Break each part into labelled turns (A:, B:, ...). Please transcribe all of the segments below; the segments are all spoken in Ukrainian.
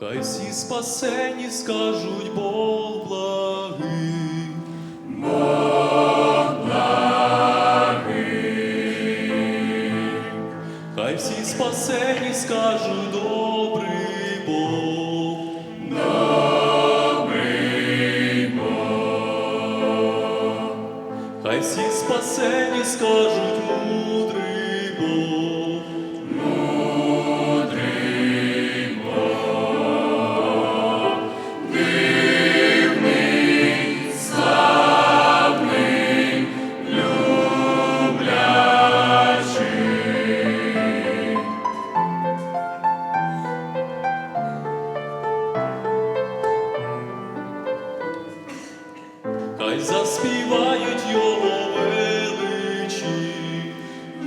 A: Хай всі спасені скажуть Бог благий. Хай всі спасені скажуть добрий Бог. Добрий Бог. Хай всі спасені скажуть хай заспівають його величі.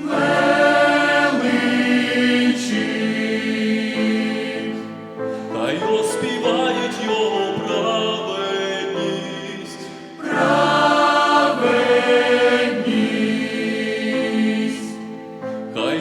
A: Величі. Хай розпівають його праведність. Праведність. Хай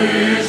B: Holy